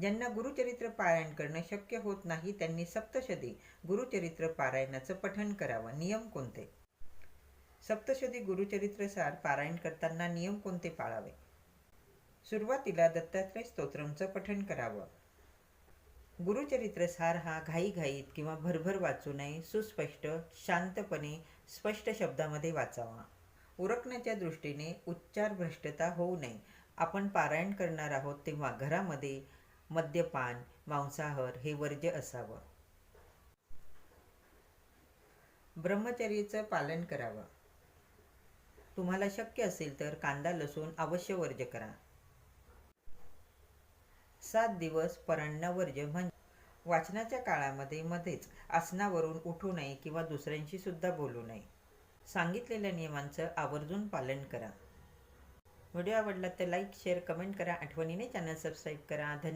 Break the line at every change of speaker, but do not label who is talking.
ज्यांना गुरुचरित्र पारायण करणं शक्य होत नाही त्यांनी सप्तशदी गुरुचरित्र पारायणाचं पठण करावं. नियम कोणते? सप्तशदी गुरुचरित्रसार पारायण करताना नियम कोणते पाळावे? सुरुवातीला दत्तात्रय स्तोत्रमचं पठण करावं. गुरुचरित्र सार हा घाईघाईत किंवा भरभर वाचू नये सुस्पष्ट शांतपणे स्पष्ट शब्दामध्ये वाचावा. उरकण्याच्या दृष्टीने उच्चार भ्रष्टता होऊ नये. आपण पारायण करणार आहोत तेव्हा घरामध्ये मद्यपान मांसाहार हे वर्ज्य असावं. ब्रह्मचर्याचं पालन करावं. तुम्हाला शक्य असेल तर कांदा लसूण अवश्य वर्ज्य करा. सात दिवस परांना वर्ज्य म्हणजे वाचनाच्या काळामध्ये मध्येच आसनावरून उठू नये किंवा दुसऱ्यांशी सुद्धा बोलू नये. सांगितलेल्या नियमांचं आवर्जून पालन करा. व्हिडिओ आवडला तर लाईक शेअर कमेंट करा. आठवणीने चॅनल सबस्क्राईब करा. धन्यवाद